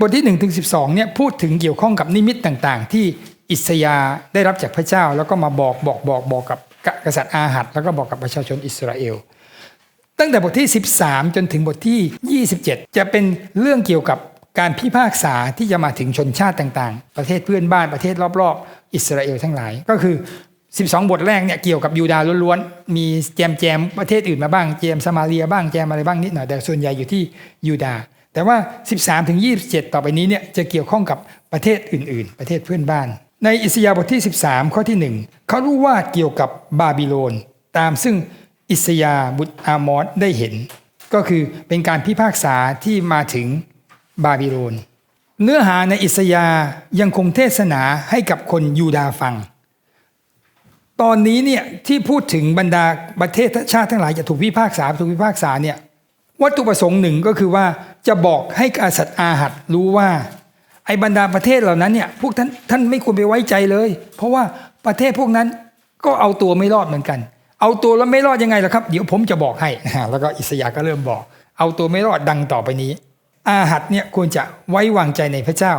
บทที่1ถึง12เนี่ยพูดถึงเกี่ยวข้องกับนิมิตต่างๆ ที่อิสยาได้รับจากพระเจ้า แล้วก็มาบอกบอกบอกบอกกับกษัตริย์อาหัดแล้วก็บอกกับประชาชนอิสราเอล ตั้งแต่บทที่ 13 จนถึงบทที่ 27 จะเป็นเรื่องเกี่ยวกับการพิพากษาที่จะมาถึงชนชาติต่างๆ ประเทศเพื่อนบ้านประเทศรอบๆ อิสราเอลทั้งหลาย ก็คือ 12 บทแรกเนี่ยเกี่ยวกับยูดาห์ล้วนๆ มีแจมแจมประเทศอื่นมาบ้างแจมสมาเรียบ้างแจมอะไรบ้างนิดหน่อยแต่ส่วนใหญ่อยู่ที่ยูดาห์ แต่ว่า 13 ถึง 27 ต่อไปนี้เนี่ยจะเกี่ยวข้องกับประเทศอื่น ๆ ประเทศเพื่อนบ้าน ในอิสยาบทที่ 13 ข้อที่ 1 เขารู้ว่าเกี่ยวกับบาบิโลน ตามซึ่งอิสยาห์บุตรอามอสได้เห็น ก็คือเป็นการพิพากษาที่มาถึงบาบิโลน เนื้อหาในอิสยายังคงเทศนาให้กับคนยูดาฟัง ตอนนี้เนี่ยที่พูดถึงบรรดาประเทศชาติทั้งหลายจะถูกพิพากษาถูกพิพากษาเนี่ยวัตถุประสงค์หนึ่งก็คือว่า จะบอกให้กษัตริย์อาหัดรู้ว่า ไอ้บรรดาประเทศเหล่านั้นเนี่ยพวกท่านท่านไม่ควรไปไว้ใจเลย เพราะว่าประเทศพวกนั้นก็เอาตัวไม่รอดเหมือนกัน เอาตัวแล้วไม่รอดยังไงล่ะครับ เดี๋ยวผมจะบอกให้แล้วก็อิสยาห์ก็เริ่มบอก เอาตัวไม่รอดดังต่อไปนี้ อาหัดเนี่ยควรจะไว้วางใจในพระเจ้า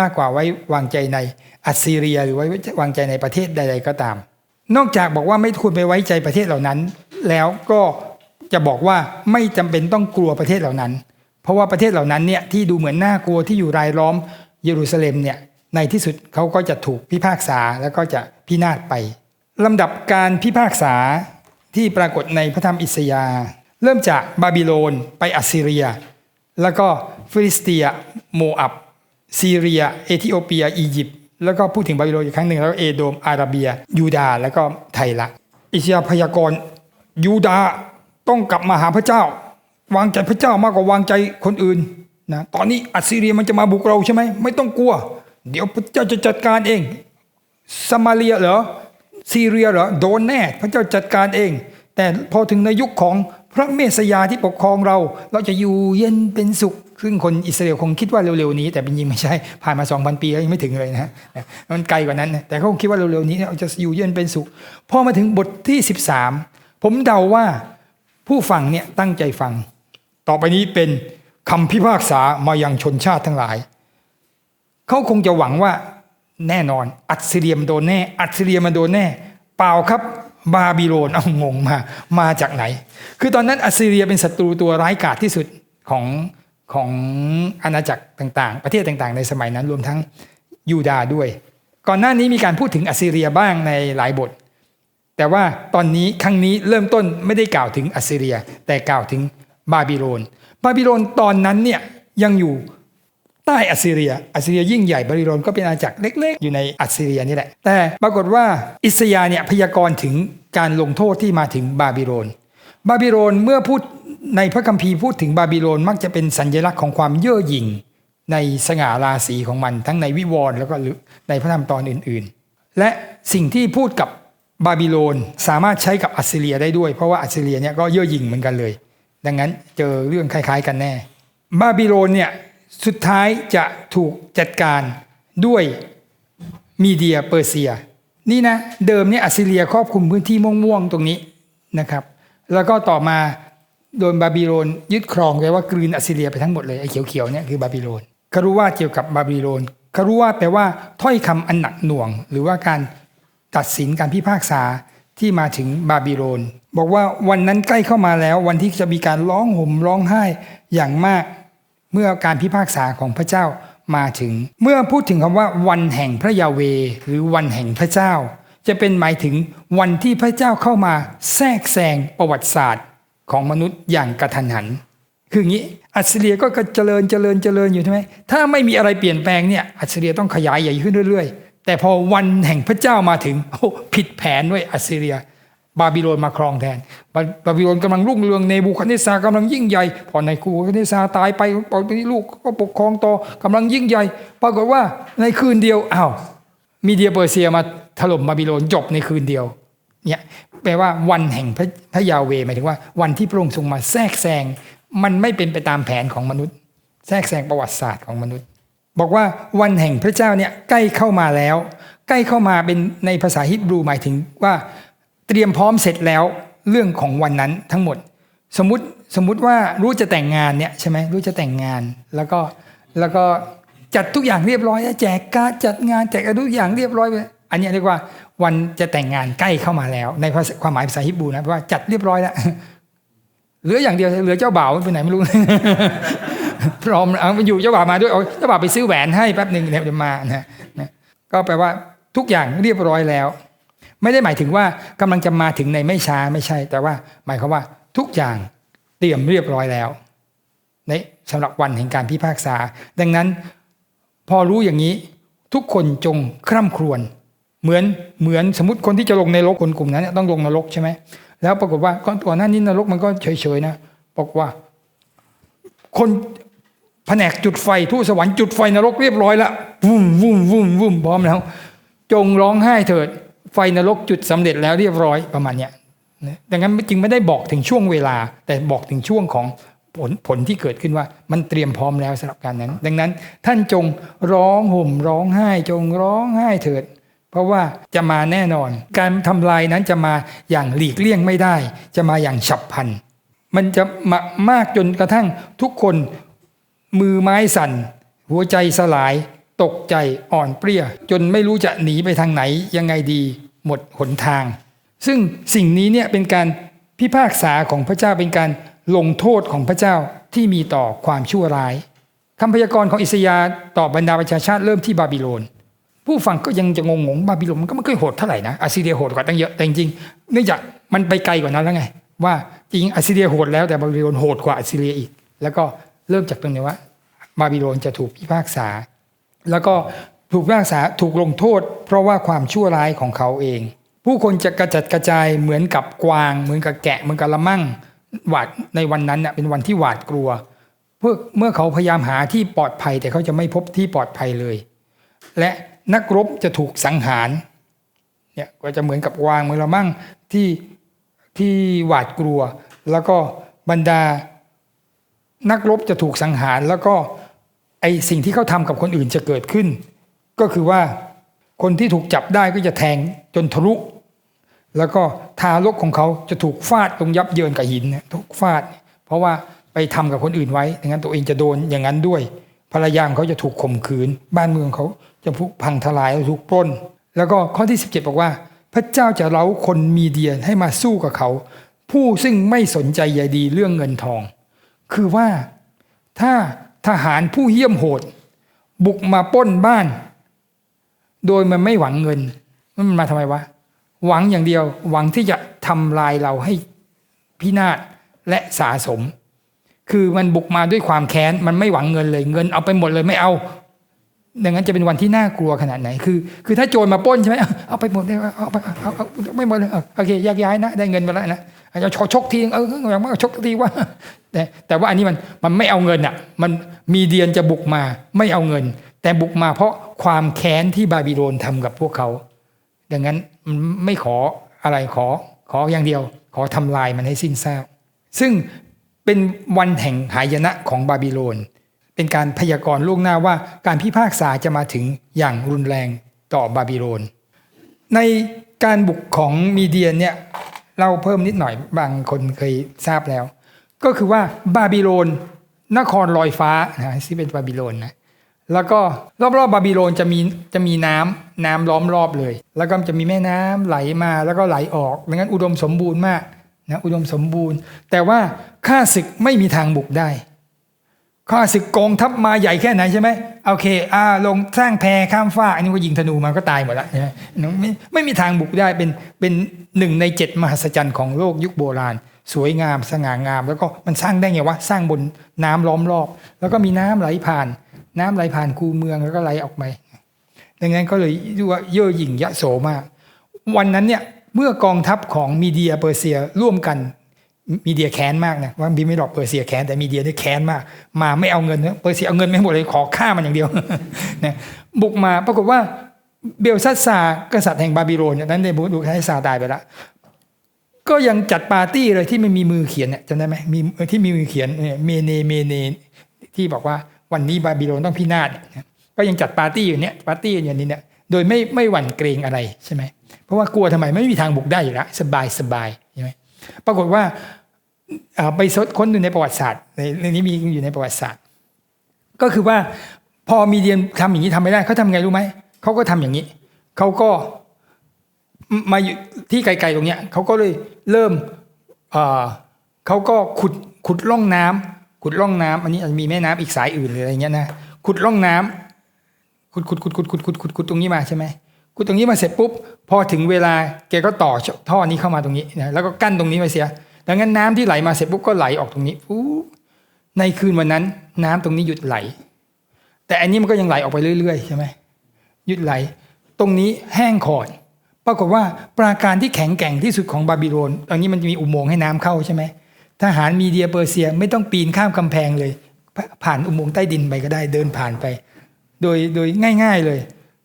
มากกว่าไว้วางใจในอัสซีเรียหรือไว้วางใจในประเทศใด ๆ ก็ตาม นอกจากบอกว่าไม่ควรไปไว้ใจประเทศเหล่านั้น แล้วก็จะบอกว่าไม่จำเป็นต้องกลัวประเทศเหล่านั้น เพราะว่าประเทศเหล่านั้นเนี่ยที่ดูเหมือนน่ากลัวที่อยู่รายล้อมเยรูซาเล็มเนี่ยในที่สุดเขาก็จะถูกพิพากษาแล้วก็จะพินาศไปลำดับการพิพากษาที่ปรากฏในพระธรรมอิสยาห์เริ่มจากบาบิโลนไปอัสซีเรีย แล้วก็ฟิลิสเตีย โมอับ ซีเรีย เอธิโอเปีย อียิปต์แล้วก็พูดถึงบาบิโลนอีกครั้งหนึ่งแล้วเอโดมอาราเบีย ยูดาห์แล้วก็ไทยละ อิสยาพยากรณ์ยูดาห์ต้องกลับมาหาพระเจ้า วางใจพระเจ้ามากกว่าวางใจคนอื่นนะตอนนี้อัสซีเรียมันจะมาบุกเราใช่ไหมไม่ต้องกลัว เดี๋ยวพระเจ้าจะจัดการเองสมาเรียเหรอซีเรียเหรอโดนแน่พระเจ้าจัดการเอง แต่พอถึงในยุคของพระเมสยาที่ปกครองเรา เราจะอยู่เย็นเป็นสุข ซึ่งคนอิสราเอลคงคิดว่าเร็วๆนี้ แต่เป็นจริงไม่ใช่ ผ่านมา 2,000 ปีแล้วยังไม่ถึงเลยนะฮะมันไกลกว่านั้นนะแต่เขาคงคิดว่าเร็วๆนี้เราจะอยู่เย็นเป็นสุขพอมาถึงบทที่ 13 ผมเดาว่าผู้ฟังเนี่ยตั้งใจฟัง ต่อไปนี้เป็นคำพิพากษามายังชนชาติทั้งหลาย เขาคงจะหวังว่าแน่นอน อัสเรียมโดนแน่ อัสเรียมันโดนแน่ เปล่าครับ บาบิโลนเอางงมา มาจากไหน คือตอนนั้นอัสเรียเป็นศัตรูตัวร้ายกาจที่สุดของของอาณาจักรต่างๆ ประเทศต่างๆ ในสมัยนั้นรวมทั้งยูดาด้วย ก่อนหน้านี้มีการพูดถึงอัสซีเรียบ้างในหลายบท แต่ว่าตอนนี้ครั้งนี้เริ่มต้นไม่ได้กล่าวถึงอัสซีเรีย แต่กล่าวถึง บาบิโลน บาบิโลนตอนนั้นเนี่ยยังอยู่ใต้อัสซีเรีย อัสซีเรียยิ่งใหญ่บาบิโลนก็เป็นอาณาจักรเล็กๆ อยู่ในอัสซีเรียนี่แหละ แต่ปรากฏว่าอิสยาเนี่ยพยากรณ์ถึงการลงโทษที่มาถึงบาบิโลน บาบิโลนเมื่อพูดในพระคัมภีร์พูดถึงบาบิโลนมักจะเป็นสัญลักษณ์ของความเย่อหยิ่งในสง่าราศีของมันทั้งในวิวรณ์แล้วก็ในพระธรรมตอนอื่นๆ และสิ่งที่พูดกับบาบิโลนสามารถใช้กับอัสซีเรียได้ด้วย เพราะว่าอัสซีเรียเนี่ยก็เย่อหยิ่งเหมือนกันเลย ดังนั้นเจอเรื่องคล้าย ๆ กันแน่ บาบิโลนเนี่ยสุดท้ายจะถูกจัดการด้วยมีเดียเปอร์เซีย นี่นะเดิมเนี่ยอัสซีเรียครอบคลุมพื้นที่ม่วงๆตรงนี้นะครับ แล้วก็ต่อมาโดนบาบิโลนยึดครองแปลว่ากลืนอัสซีเรียไปทั้งหมดเลยไอ้เขียวๆเนี่ยคือบาบิโลนคารุว่าเกี่ยวกับบาบิโลนคารุว่าแปลว่าถ้อยคำอันหนักหน่วง หรือว่าการตัดสินการพิพากษา ที่มาถึงบาบิโลน บอกว่าวันนั้นใกล้เข้ามาแล้ว วันที่จะมีการร้องห่มร้องไห้อย่างมาก เมื่อการพิพากษาของพระเจ้ามาถึง เมื่อพูดถึงคำว่าวันแห่งพระยาเว หรือวันแห่งพระเจ้า จะเป็นหมายถึงวันที่พระเจ้าเข้ามาแทรกแซงประวัติศาสตร์ของมนุษย์อย่างกระทันหัน คืออย่างนี้อัสเรียก็เจริญเจริญเจริญอยู่ใช่ไหมถ้าไม่มีอะไรเปลี่ยนแปลงเนี่ยอัสเรียต้องขยายใหญ่ขึ้นเรื่อยๆ แต่พอวันแห่งพระเจ้ามาถึงโอ้ผิดแผนด้วยอัสซีเรีย บาบิโลนมาครองแทน บาบิโลนกำลังรุ่งเรืองเนบูคัดเนซากำลังยิ่งใหญ่ พอในคูคัดเนซาตายไปตอนนี้ลูกก็ปกครองต่อกำลังยิ่งใหญ่ ปรากฏว่าในคืนเดียวอ้าวมีเดียเปอร์เซียมาถล่มบาบิโลนจบในคืนเดียวเนี่ยแปลว่าวันแห่งพระพระยาเวหมายถึงว่าวันที่พระองค์ทรงมาแทรกแซงมันไม่เป็นไปตามแผนของมนุษย์ แทรกแซงประวัติศาสตร์ของมนุษย์ บอกว่าวันแห่งพระเจ้าเนี่ยใกล้เข้ามาแล้ว ใกล้เข้ามาเป็นในภาษาฮิบรูหมายถึงว่า เตรียมพร้อมเสร็จแล้วเรื่องของวันนั้นทั้งหมด สมมติสมมติว่ารู้จะแต่งงานเนี่ยใช่ไหมรู้จะแต่งงานแล้วก็แล้วก็จัดทุกอย่างเรียบร้อยแจกการจัดงานแจกทุกอย่างเรียบร้อยไปอันนี้เรียกว่าวันจะแต่งงานใกล้เข้ามาแล้ว ในภาษาความหมายภาษาฮิบรูนะเพราะว่าจัดเรียบร้อยแล้วเหลืออย่างเดียวเหลือเจ้าบ่าวไปไหนไม่รู้ พร้อมเอาอยู่เจ้าบ่าวมาด้วยเอาเจ้าบ่าวไปซื้อแหวนให้แป๊บหนึ่งเดี๋ยวจะมานะนะก็แปลว่าทุกอย่างเรียบร้อยแล้ว ไม่ได้หมายถึงว่ากำลังจะมาถึงในไม่ช้าไม่ใช่ แต่ว่าหมายความว่าทุกอย่างเตรียมเรียบร้อยแล้วในสำหรับวันแห่งการพิพากษา ดังนั้นพอรู้อย่างนี้ทุกคนจงคร่ำครวญเหมือนเหมือนสมมติคนที่จะลงในนรกคนกลุ่มนั้นต้องลงนรกใช่ไหมแล้วปรากฏว่าก่อนก่อนหน้านี้นรกมันก็เฉยๆนะบอกว่า คน แผนกจุดไฟทูตสวรรค์จุดไฟนรกเรียบร้อยแล้ววุ่มวุ่มวุ่มวุ่มพร้อมแล้ว จงร้องไห้เถิด ไฟนรกจุดสำเร็จแล้วเรียบร้อยประมาณเนี้ยดังนั้นจึงไม่ได้บอกถึงช่วงเวลา แต่บอกถึงช่วงของผลผลที่เกิดขึ้นว่ามันเตรียมพร้อมแล้วสำหรับการนั้น ดังนั้นท่านจงร้องห่มร้องไห้ จงร้องไห้เถิด เพราะว่าจะมาแน่นอน การทำลายนั้นจะมาอย่างหลีกเลี่ยงไม่ได้ จะมาอย่างฉับพลัน มันจะมามากจนกระทั่งทุกคน มือไม้สั่น หัวใจสลาย ตกใจอ่อนเปรี้ย จนไม่รู้จะหนีไปทางไหนยังไงดี หมดหนทาง ซึ่งสิ่งนี้เนี่ยเป็นการพิพากษาของพระเจ้าเป็นการลงโทษของพระเจ้าที่มีต่อความชั่วร้ายคำพยากรณ์ของอิสยาต่อบรรดาประชาชาติเริ่มที่บาบิโลน ผู้ฟังก็ยังจะงงงบาบิโลนมันก็ไม่เคยโหดเท่าไหร่นะอัสซีเรียโหดกว่าตั้งเยอะแต่จริงเนื่องจากมันไปไกลกว่านั้นแล้วไง ว่าจริงอัสซีเรียโหดแล้วแต่บาบิโลนโหดกว่าอัสซีเรียอีก แล้วก็ เริ่มจากตรงนี้ว่าบาบิโลนจะถูกพิพากษา แล้วก็ถูกพิพากษาถูกลงโทษ เพราะว่าความชั่วร้ายของเขาเอง ผู้คนจะกระจัดกระจายเหมือนกับกวาง เหมือนกับแกะเหมือนกับละมั่งหวาดในวันนั้นน่ะเป็นวันที่หวาดกลัวเพื่อเมื่อเขาพยายามหาที่ปลอดภัย แต่เขาจะไม่พบที่ปลอดภัยเลย และนักรบจะถูกสังหารเนี่ยก็จะเหมือนกับวางเหมือนละมั่งที่ที่หวาดกลัว แล้วก็บรรดา นักรบจะถูกสังหารแล้วก็ไอสิ่งที่เขาทำกับคนอื่นจะเกิดขึ้น ก็คือว่าคนที่ถูกจับได้ก็จะแทงจนทะลุ แล้วก็ทารกของเขาจะถูกฟาดลงยับเยินกับหินถูกฟาด เพราะว่าไปทำกับคนอื่นไว้ดังนั้นตัวเองจะโดนอย่างนั้นด้วย ภรรยาของเขาจะถูกข่มขืน บ้านเมืองเขาจะพุพังทลายถูกปล้น แล้วก็ข้อที่ 17 บอกว่า พระเจ้าจะเล้าคนมีเดียให้มาสู้กับเขา ผู้ซึ่งไม่สนใจใยดีเรื่องเงินทอง คือว่าถ้าทหารผู้เยี่ยมโหด บุกมาป้นบ้าน โดยมันไม่หวังเงิน มันมาทำไมวะ หวังอย่างเดียว หวังที่จะทำลายเราให้พินาศและสาสม คือมันบุกมาด้วยความแค้น มันไม่หวังเงินเลยเงิน เอาไปหมดเลยไม่เอาดังนั้นจะเป็นวันที่น่ากลัวขนาดไหน คือ คือถ้าโจรมาป้นใช่ไหมเอาไปหมดเลยเอาไปเอาไม่หมดเลยโอเคแยกย้ายนะ ได้เงินมาแล้วนะ อาจจะชกทีเอออย่างมากชกทีว่าแต่แต่ว่าอันนี้มันมันไม่เอาเงินอะ มันมีเดียนจะบุกมาไม่เอาเงิน แต่บุกมาเพราะความแค้นที่บาบิโลนทำกับพวกเขา ดังนั้นมันไม่ขออะไรขอขออย่างเดียว ขอทำลายมันให้สิ้นซากซึ่งเป็นวันแห่งหายนะของบาบิโลน เป็นการพยากรณ์ล่วงหน้าว่าการพิพากษาจะมาถึงอย่างรุนแรงต่อบาบิโลน ในการบุกของมีเดียนเนี่ย เราเพิ่มนิดหน่อยบางคนเคยทราบแล้ว ก็คือว่าบาบิโลนนครลอยฟ้านะที่เป็นบาบิโลนนะแล้วก็รอบๆบาบิโลนจะมีจะมีน้ำน้ำล้อมรอบเลย แล้วก็จะมีแม่น้ำไหลมาแล้วก็ไหลออกดังนั้นอุดมสมบูรณ์มากนะอุดมสมบูรณ์ แต่ว่าข้าศึกไม่มีทางบุกได้ ข้าศึกกองทัพมาใหญ่แค่ไหนใช่ไหมโอเคอ่าลงสร้างแพข้ามฟ้ากอันนี้ก็ยิงธนูมาก็ตายหมดแล้วใช่ไหมไม่ไม่มีทางบุกได้เป็นเป็นหนึ่งในเจ็ดมหัศจรรย์ของโลกยุคโบราณ สวยงามสง่างาม แล้วก็มันสร้างได้ไงวะสร้างบนน้ำล้อมรอบ แล้วก็มีน้ำไหลผ่าน น้ำไหลผ่านคูเมืองแล้วก็ไหลออกไปดังนั้นก็เลยเรียกว่าเย่อหยิ่งยะโสมาก วันนั้นเนี่ยเมื่อกองทัพของมีเดียเปอร์เซียร่วมกัน มีเดียแค้นมากนะว่าบีไม่หลอกเปอร์เซียแค้นแต่มีเดียนี่แค้นมาก มาไม่เอาเงินนะเปอร์เซียเอาเงินไม่หมดเลยขอฆ่ามันอย่างเดียวนะบุกมาปรากฏว่าเบลซัสซากษัตริย์แห่งบาบิโลนเนี่ยนั้นในบุดูให้ซาตายไปแล้วก็ยังจัดปาร์ตี้เลยที่ไม่มีมือเขียนเนี่ยจำได้ไหมมีที่มีมือเขียนเนี่ยเมเนเมเนที่บอกว่าวันนี้บาบิโลนต้องพินาศก็ยังจัดปาร์ตี้อยู่เนี่ยปาร์ตี้อย่างนี้เนี่ยโดยไม่ไม่หวั่นเกรงอะไรใช่ไหมเพราะว่ากลัวทำไมไม่มีทางบุกได้อยู่แล้วสบายสบายใช่ไหมปรากฏว่า ไปซดค้นดูในประวัติศาสตร์ในเรื่องนี้มีอยู่ในประวัติศาสตร์ ก็คือว่าพอมีเดียนทำอย่างนี้ทำไม่ได้เขาทำไงรู้ไหมเขาก็ทำอย่างนี้เขาก็มาที่ไกลๆตรงเนี้ยเขาก็เลยเริ่มเขาก็ขุดขุดร่องน้ำขุดร่องน้ำอันนี้อาจจะมีแม่น้ำอีกสายอื่นหรืออะไรเงี้ยนะขุดร่องน้ำขุดขุดขุดขุดขุดขุดขุดขุดตรงนี้มาใช่ไหมขุดตรงนี้มาเสร็จปุ๊บพอถึงเวลาแกก็ต่อท่อนี้เข้ามาตรงนี้นะแล้วก็กั้นตรงนี้ไว้เสีย ดังนั้นน้ำที่ไหลมาเสร็จปุ๊บก็ไหลออกตรงนี้อู้ในคืนวันนั้น น้ำตรงนี้หยุดไหล แต่อันนี้มันก็ยังไหลออกไปเรื่อยๆใช่ไหมหยุดไหล ตรงนี้แห้งขอดปรากฏว่าปราการที่แข็งแกร่งที่สุดของบาบิโลนตอนนี้มันจะมีอุโมงค์ให้น้ำเข้าใช่ไหมทหารมีเดียเปอร์เซียไม่ต้องปีนข้ามกำแพงเลย ผ่านอุโมงค์ใต้ดินไปก็ได้เดินผ่านไป โดยโดยง่าย ๆเลย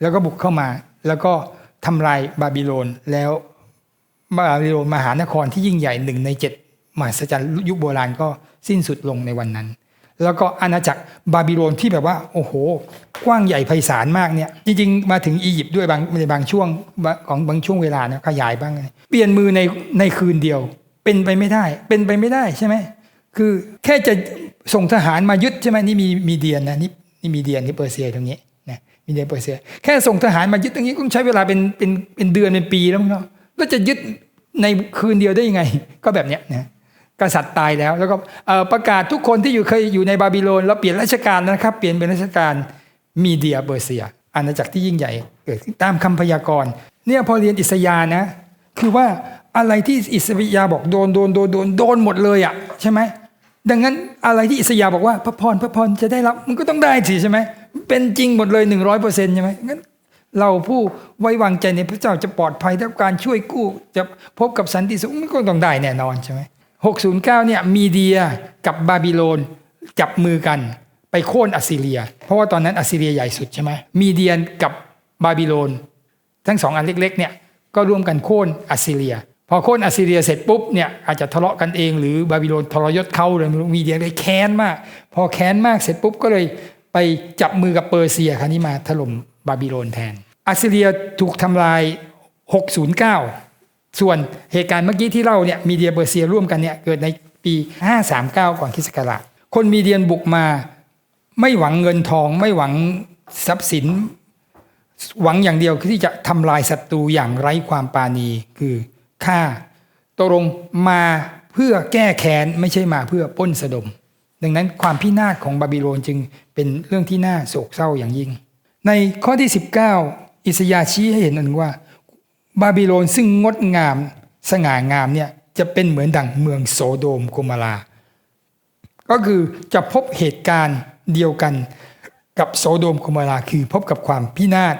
แล้วก็บุกเข้ามา แล้วก็ทำลายบาบิโลนแล้ว บาบิโลนมหานครที่ยิ่งใหญ่หนึ่งในเจ็ดมหัศจรรย์ยุคโบราณก็สิ้นสุดลงในวันนั้น แล้วก็อาณาจักรบาบิโลนที่แบบว่า โอ้โห กว้างใหญ่ไพศาลมากเนี่ย จริงๆ มาถึงอียิปต์ด้วยบางในบางช่วงของบางช่วงเวลาเนี่ยขยายบ้าง เปลี่ยนมือในในคืนเดียว เป็นไปไม่ได้ เป็นไปไม่ได้ใช่ไหมคือแค่จะส่งทหารมายึดใช่ไหมนี่มีมีเดียนนะนี่นี่มีเดียนที่เปอร์เซียตรงนี้นะมีเดียนเปอร์เซีย แค่ส่งทหารมายึดตรงนี้ก็ใช้เวลาเป็นเป็นเป็นเดือนเป็นปีแล้วเนาะ แล้วจะยึดในคืนเดียวได้ยังไง ก็แบบเนี้ยนะกษัตริย์ตายแล้ว แล้วก็ประกาศทุกคนที่อยู่เคยอยู่ในบาบิโลนแล้วเปลี่ยนราชการนะครับ เปลี่ยนเป็นราชการมีเดียเบอร์เซีย อาณาจักรที่ยิ่งใหญ่เกิดตามคำพยากรณ์เนี่ยพอเรียนอิสยานะ คือว่าอะไรที่อิสยาบอกโดนโดนโดนโดนโดนหมดเลยอะใช่ไหมดังนั้นอะไรที่อิสยาบอกว่าพระพรพระพรจะได้รับมันก็ต้องได้สิใช่ไหมเป็นจริงหมดเลยหนึ่งร้อยเปอร์เซ็นต์ใช่ไหมงั้น เราผู้ไว้วางใจในพระเจ้าจะปลอดภัยได้การช่วยกู้จะพบกับสันติสุขมันก็ต้องได้แน่นอนใช่ไหม609เก้าเนี่ยมีเดียกับบาบิโลนจับมือกันไปโค่นอัสซีเรีย เพราะว่าตอนนั้นอัสซีเรียใหญ่สุดใช่ไหมมีเดียกับบาบิโลนทั้งสองอันเล็กๆเนี่ยก็ร่วมกันโค่นอัสซีเรีย พอโค่นอัสซีเรียเสร็จปุ๊บเนี่ยอาจจะทะเลาะกันเองหรือบาบิโลนทรยศเขาเลยมีเดียเลยแค้นมาก พอแค้นมากเสร็จปุ๊บก็เลยไปจับมือกับเปอร์เซียคราวนี้มาถล่มบาบิโลนแทน อัสเรียถูกทำลาย 609 ส่วนเหตุการณ์เมื่อกี้ที่เล่าเนี่ยมีเดียเปอร์เซียร่วมกันเนี่ยเกิดในปี 539 ก่อนคริสต์ศักราชคนมีเดียนบุกมาไม่หวังเงินทองไม่หวังทรัพย์สิน หวังอย่างเดียวคือที่จะทำลายศัตรูอย่างไร้ความปราณีคือฆ่าตกลงมาเพื่อแก้แค้นไม่ใช่มาเพื่อป้นสะดม ดังนั้นความพินาศของบาบิโลนจึงเป็นเรื่องที่น่าโศกเศร้าอย่างยิ่ง ในข้อที่ 19 อิสยาชี้ให้เห็นอันว่า บาบิโลนซึ่งงดงามสง่างามเนี่ยจะเป็นเหมือนดั่งเมืองโสโดมโกมาลา ก็คือจะพบเหตุการณ์เดียวกันกับโสโดมโกมาลาคือพบกับความพินาศ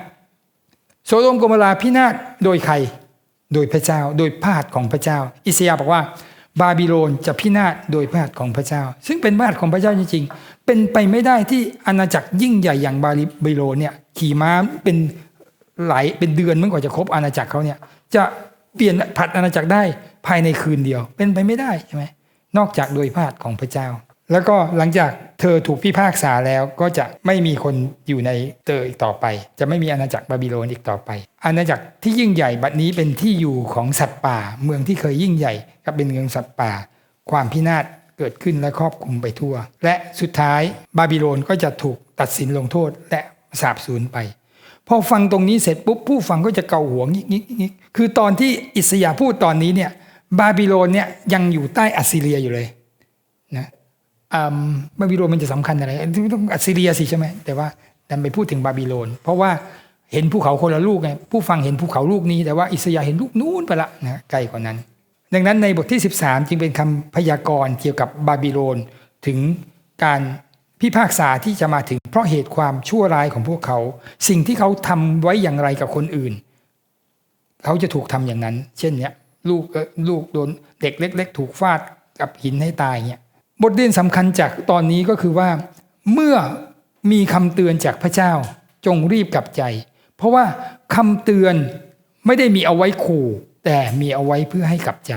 โสโดมโกมาลาพินาศโดยใคร โดยพระเจ้า โดยพระหัตถ์ของพระเจ้า อิสยาบอกว่า บาบิโลนจะพินาศโดยพระหัตถ์ของพระเจ้า ซึ่งเป็นพระหัตถ์ของพระเจ้าจริงๆ เป็นไปไม่ได้ที่อาณาจักรยิ่งใหญ่อย่างบาบิโลนเนี่ยขี่ม้าเป็น หลายเป็นเดือนเมื่อกว่าจะครบอาณาจักรเขาเนี่ยจะเปลี่ยนผัดอาณาจักรได้ภายในคืนเดียว เป็นไปไม่ได้ใช่ไหมนอกจากโดยพระหัตถ์ของพระเจ้า แล้วก็หลังจากเธอถูกพิพากษาแล้วก็จะไม่มีคนอยู่ในเตออีกต่อไป จะไม่มีอาณาจักรบาบิโลนอีกต่อไป อาณาจักรที่ยิ่งใหญ่บัดนี้เป็นที่อยู่ของสัตว์ป่า เมืองที่เคยยิ่งใหญ่ก็เป็นเมืองสัตว์ป่า ความพินาศเกิดขึ้นและครอบคลุมไปทั่ว และสุดท้ายบาบิโลนก็จะถูกตัดสินลงโทษและสาบสูญไป พอฟังตรงนี้เสร็จปุ๊บผู้ฟังก็จะเกาหัวงิกงิกงิกคือตอนที่อิสยาพูดตอนนี้เนี่ยบาบิโลนเนี่ยยังอยู่ใต้อัสซีเรียอยู่เลยนะบาบิโลนมันจะสำคัญอะไรต้องอัสซีเรียสิใช่ไหมแต่ว่าดันไปพูดถึงบาบิโลน เพราะว่าเห็นภูเขาคนละลูกไงผู้ฟังเห็นภูเขาลูกนี้ แต่ว่าอิสยาเห็นลูกนู้นไปละนะไกลกว่านั้น ดังนั้นในบทที่ 13 จึงเป็นคำพยากรณ์เกี่ยวกับบาบิโลนถึงการพิพากษาที่จะมาถึง ราะเหตุความชั่วร้ายของพวกเขา สิ่งที่เขาทำไว้อย่างไรกับคนอื่น เขาจะถูกทำอย่างนั้น เช่นเนี้ยลูกลูกโดนเด็กเล็ก ๆ ถูกฟาดกับหินให้ตายเนี่ยบทเรียนสำคัญจากตอนนี้ก็คือว่า เมื่อมีคำเตือนจากพระเจ้าจงรีบกลับใจ เพราะว่าคำเตือนไม่ได้มีเอาไว้ขู่ แต่มีเอาไว้เพื่อให้กลับใจ